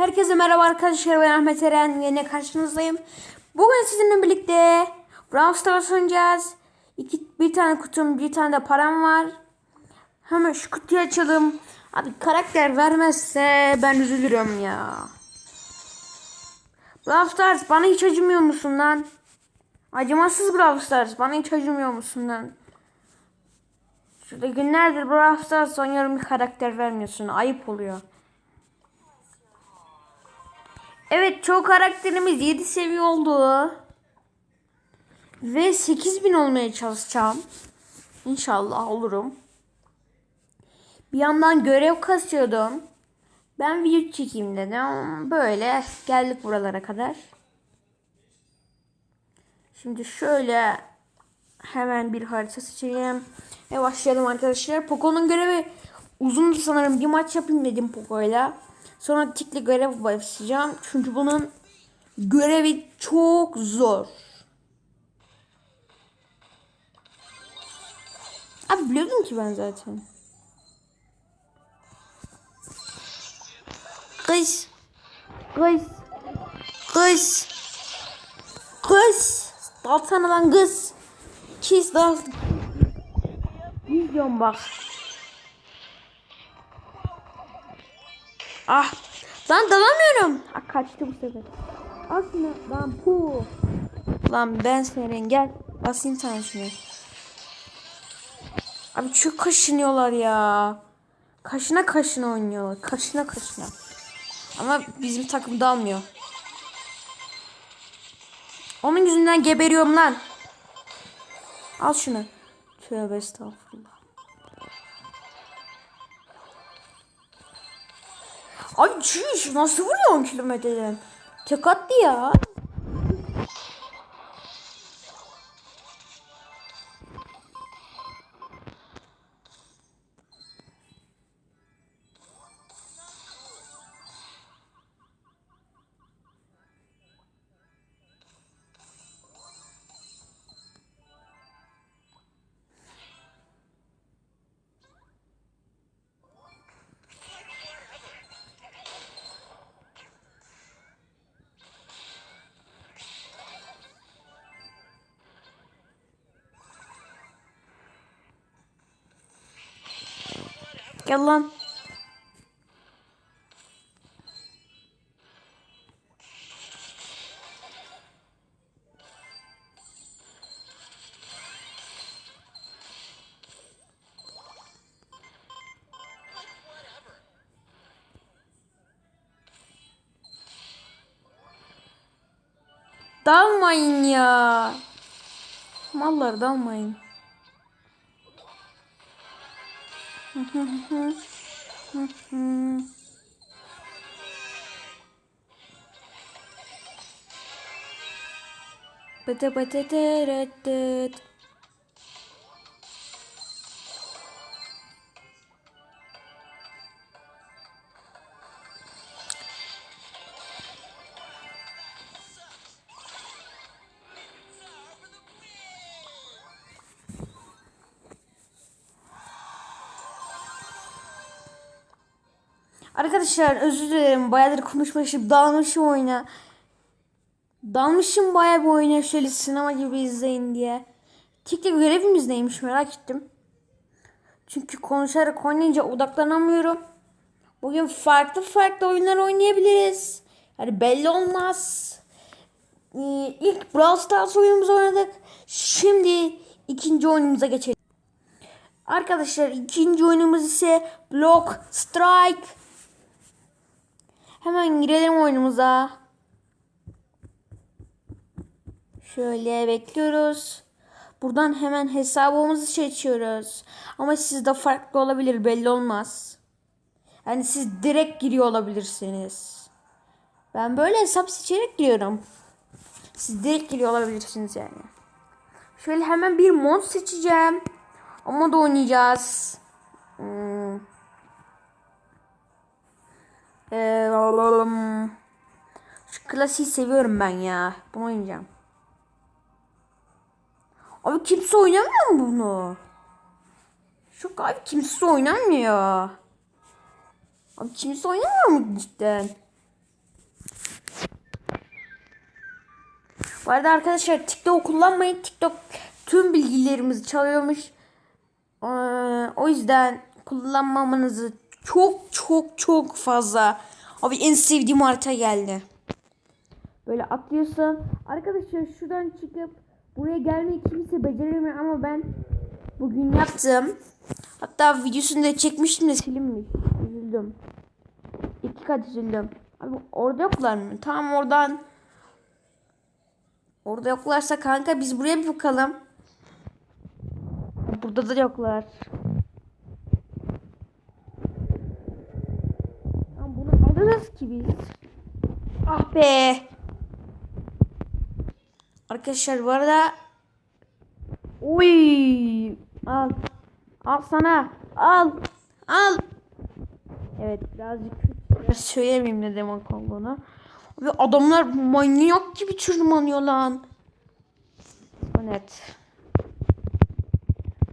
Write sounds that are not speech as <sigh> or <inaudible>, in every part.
Herkese merhaba arkadaşlar ben Ahmet Eren yine karşınızdayım. Bugün sizinle birlikte Brawl Stars oynayacağız. İki, bir tane kutum bir tane de param var. Hemen şu kutuyu açalım. Abi karakter vermezse ben üzülürüm ya. Brawl Stars bana hiç acımıyor musun lan? Acımasız Brawl Stars bana hiç acımıyor musun lan? Şurada günlerdir Brawl Stars oynuyorum bir karakter vermiyorsun. Ayıp oluyor. Evet çoğu karakterimiz 7 seviye oldu. Ve 8000 olmaya çalışacağım. İnşallah olurum. Bir yandan görev kasıyordum. Ben video çekeyim dedim. Böyle geldik buralara kadar. Şimdi şöyle hemen bir harita seçelim. Ve başlayalım arkadaşlar. Poco'nun görevi uzundu sanırım. Bir maç yapayım dedim Poco'yla. Sonra tikli görev başlayacağım. Çünkü bunun görevi çok zor. Abi biliyordum ki ben zaten. Kız. Kız. Kız. Kız. Dalsana lan kız. Kiss dal. İzliyorum bak. Ah. Lan dalamıyorum. Ah, kaçtı bu sefer. Aslında lan pu. Lan ben senin gel. Basayım sana şunu. Abi çok kaşınıyorlar ya. Kaşına kaşına oynuyorlar. Kaşına kaşına. Ama bizim takım dalmıyor. Onun yüzünden geberiyorum lan. Al şunu. Tövbe estağfurullah. Ay çüş nasıl vuruyor 10 kilometreden? Tek attı ya. Gel lan. Dalmayın ya. Mallar dalmayın. Пыты-пыты-тыры-тыт. Arkadaşlar özür dilerim. Bayağıdır konuşmışım. Dalmışım oyuna. Dalmışım bayağı bir oyuna şöyle sinema gibi izleyin diye. TikTok görevimiz neymiş merak ettim. Çünkü konuşarak oynayınca odaklanamıyorum. Bugün farklı farklı oyunlar oynayabiliriz. Yani belli olmaz. Ee, ilk Brawl Stars oyunumuzu oynadık. Şimdi ikinci oyunumuza geçelim. Arkadaşlar ikinci oyunumuz ise Block Strike. Hemen girelim oyunumuza. Şöyle bekliyoruz. Buradan hemen hesabımızı seçiyoruz. Ama sizde farklı olabilir belli olmaz. Yani siz direkt giriyor olabilirsiniz. Ben böyle hesap seçerek giriyorum. Siz direkt giriyor olabilirsiniz yani. Şöyle hemen bir mod seçeceğim. Ama da oynayacağız. Hmm. alalım. Şu klasiği seviyorum ben ya. Bunu oynayacağım. Abi kimse oynamıyor mu bunu? Şu abi kimse oynamıyor. Abi kimse oynamıyor mu cidden? Bu arada arkadaşlar TikTok kullanmayın. TikTok tüm bilgilerimizi çalıyormuş. Ee, o yüzden kullanmamanızı çok çok çok fazla Abi en sevdiğim harita geldi. Böyle atlıyorsun. Arkadaşlar şuradan çıkıp buraya gelmeyi kimse beceremiyor ama ben bugün yaptım. Hatta videosunu da çekmiştim de silinmiş. Üzüldüm. İki kat üzüldüm. Abi orada yoklar mı? Tamam oradan. Orada yoklarsa kanka biz buraya bir bakalım. Burada da yoklar. Alırız ki biz. Ah be. Arkadaşlar bu arada Uy al al sana al al Evet birazcık biraz söyleyemeyeyim ne demek olduğunu. Ve adamlar manyak gibi tırmanıyor lan. Evet.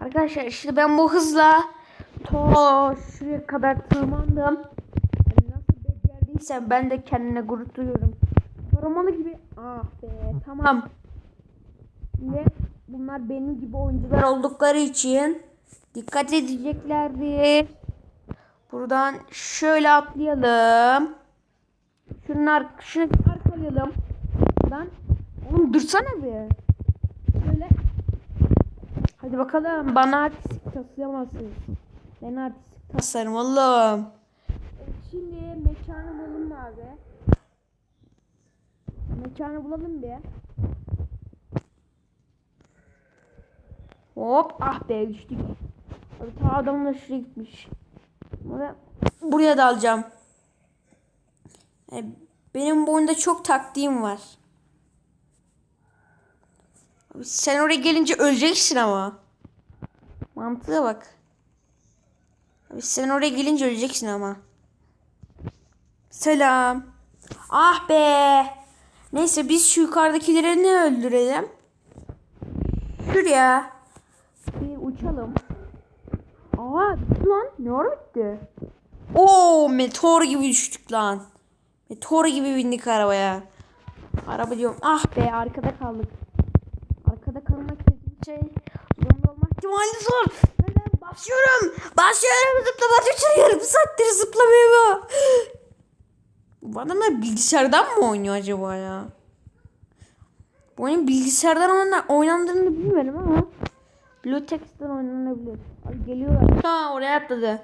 Arkadaşlar işte ben bu hızla to şuraya kadar tırmandım. Becerdiysem ben de kendine gurur duyuyorum. Tırmanı gibi ah be tamam. Şimdi bunlar benim gibi oyuncular oldukları için dikkat edeceklerdir. Buradan şöyle atlayalım. Şunun ar şunu arkalayalım. Buradan. Oğlum dursana bir. Şöyle. Hadi bakalım. Bana artistik taslayamazsınız. Ben artistik taslarım oğlum. Şimdi mekanı bulalım abi. Mekanı bulalım bir. Hop ah be düştük. Abi ta adam da şuraya gitmiş. Buraya, buraya da alacağım. Benim bu oyunda çok taktiğim var. Sen oraya gelince öleceksin ama. Mantığa bak. Sen oraya gelince öleceksin ama. Selam. Ah be. Neyse biz şu yukarıdakileri ne öldürelim? Şuraya. Bir uçalım. Aa bitti lan. Ne ara bitti? Oo meteor gibi düştük lan. Meteor gibi bindik arabaya. Araba diyorum. Ah be arkada kaldık. Arkada kalmak dediğim şey zorunda olmak ihtimali zor. Basıyorum. Basıyorum zıplama düşür yarım saattir zıplamıyor bu. Bu adamlar bilgisayardan mı oynuyor acaba ya? Bu oyun bilgisayardan oynan- oynandığını bilmiyorum ama Bluetooth'tan oynanabilir. Abi geliyorlar. Ha oraya atladı.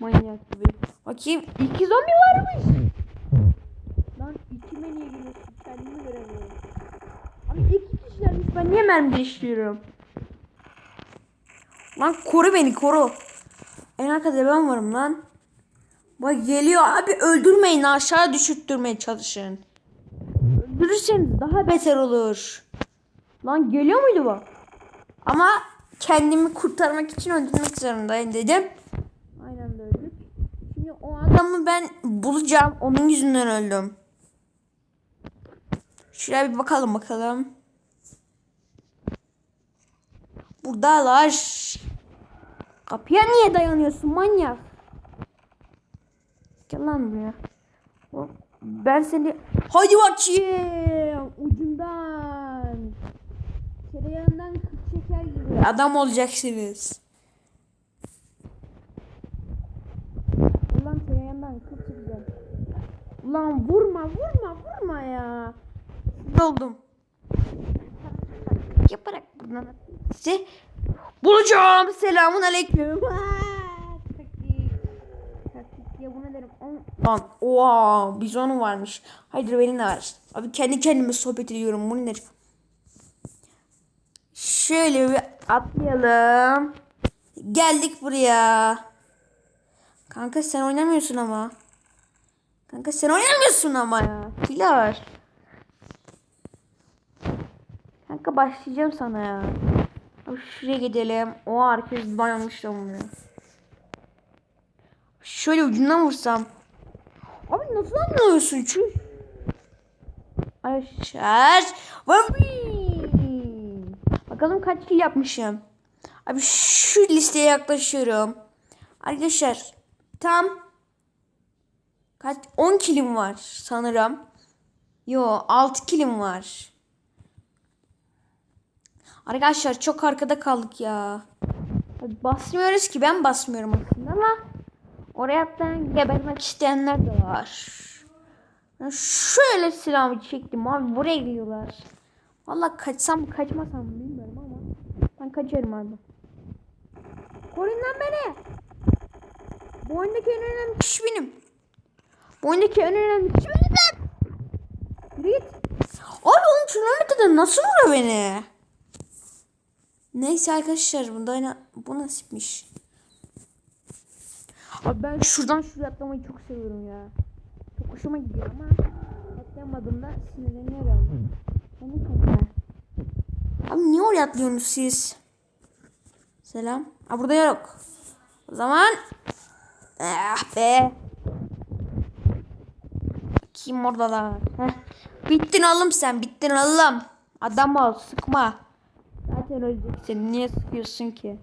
Manyak gibi. Bakayım iki zombi varmış. Lan iki menüye girmişsin. Kendimi göremiyorum. Abi iki kişilermiş. Ben niye mermi değiştiriyorum? Lan koru beni koru. En arkada ben varım lan. Bak geliyor abi öldürmeyin aşağı düşürttürmeye çalışın. Öldürürseniz daha beter olur. Lan geliyor muydu bu? Ama kendimi kurtarmak için öldürmek zorundayım dedim. Aynen öldük. Şimdi o adamı ben bulacağım. Onun yüzünden öldüm. Şuraya bir bakalım bakalım. Buradalar. Kapıya niye dayanıyorsun manyak? Gel lan buraya. Ben seni... Hadi bakayım. Ucundan. Tereyağından kırk şeker gibi. Adam olacaksınız. Ulan tereyağından kırk şeker. Ulan vurma vurma vurma ya. Oldum. Yaparak buradan size bulacağım. Selamun aleyküm. <laughs> Taktik. Taktik diye bunu derim. Lan oha bizonu varmış. Haydi benim de var. Abi kendi kendime sohbet ediyorum. Bu nedir? Şöyle bir atlayalım. Geldik buraya. Kanka sen oynamıyorsun ama. Kanka sen oynamıyorsun ama ya. Pilar. Kanka başlayacağım sana ya. Abi şuraya gidelim. O herkes dayanmış da bunu. Şöyle ucundan vursam. Abi nasıl anlıyorsun çüş? Arkadaşlar. Bakalım kaç kill yapmışım. Abi şu listeye yaklaşıyorum. Arkadaşlar tam kaç 10 kilim var sanırım. Yo 6 kilim var. Arkadaşlar çok arkada kaldık ya. Basmıyoruz ki ben basmıyorum aslında ama oraya atlayan gebermek isteyenler de var. Şöyle silahımı çektim abi buraya geliyorlar. Vallahi kaçsam kaçmasam bilmiyorum ama ben kaçarım abi. Koruyun lan beni. Bu oyundaki en önemli kişi benim. Bu oyundaki en önemli kişi benim lan. Git. Abi 10 kilometrede nasıl vuruyor beni? Neyse arkadaşlar bunda bu nasipmiş. Abi ben şuradan şuraya atlamayı çok seviyorum ya. Çok hoşuma gidiyor ama atlayamadığımda sinirleniyorum. Onu kanka. Abi niye oraya atlıyorsunuz siz? Selam. Ha burada yok. O zaman Ah be. Kim oradalar? Heh. Bittin oğlum sen. Bittin oğlum. Adam ol. Sıkma. Zaten öleceksin. Niye sıkıyorsun ki?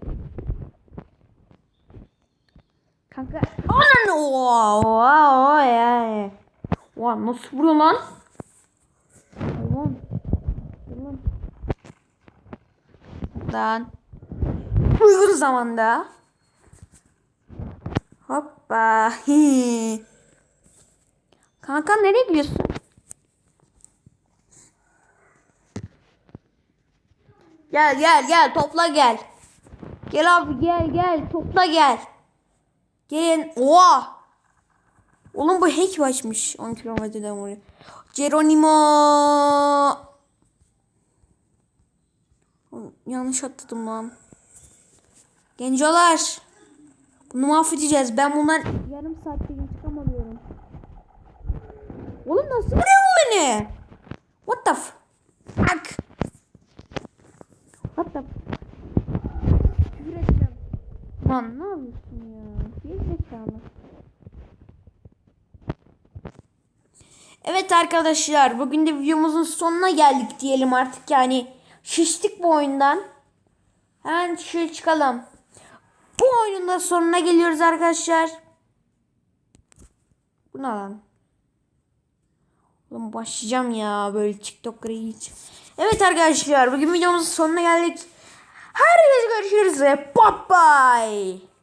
Kanka. Anan oha oha ya. Oha nasıl vuruyor lan? Hayvan. Lan. Lan. Uygun zamanda. Hoppa. Hi. <laughs> Kanka nereye gidiyorsun? Gel gel gel topla gel. Gel abi gel gel topla gel. Gelin. Oha. Oğlum bu hack açmış 10 kilometreden oraya. Geronimo. Yanlış atladım lan. Gencolar. Bunu mahvedeceğiz. Ben bundan yarım saatte intikam. Oğlum nasıl vuruyor bu beni? What the fuck? What the edeceğim. Lan ne yapıyorsun ya? Gerizekalı. Evet arkadaşlar bugün de videomuzun sonuna geldik diyelim artık yani şiştik bu oyundan. Hemen şöyle çıkalım. Bu oyunun da sonuna geliyoruz arkadaşlar. Bu ne lan? Oğlum başlayacağım ya böyle TikTok'lara hiç. Evet arkadaşlar bugün videomuzun sonuna geldik. Herkese görüşürüz bye bye.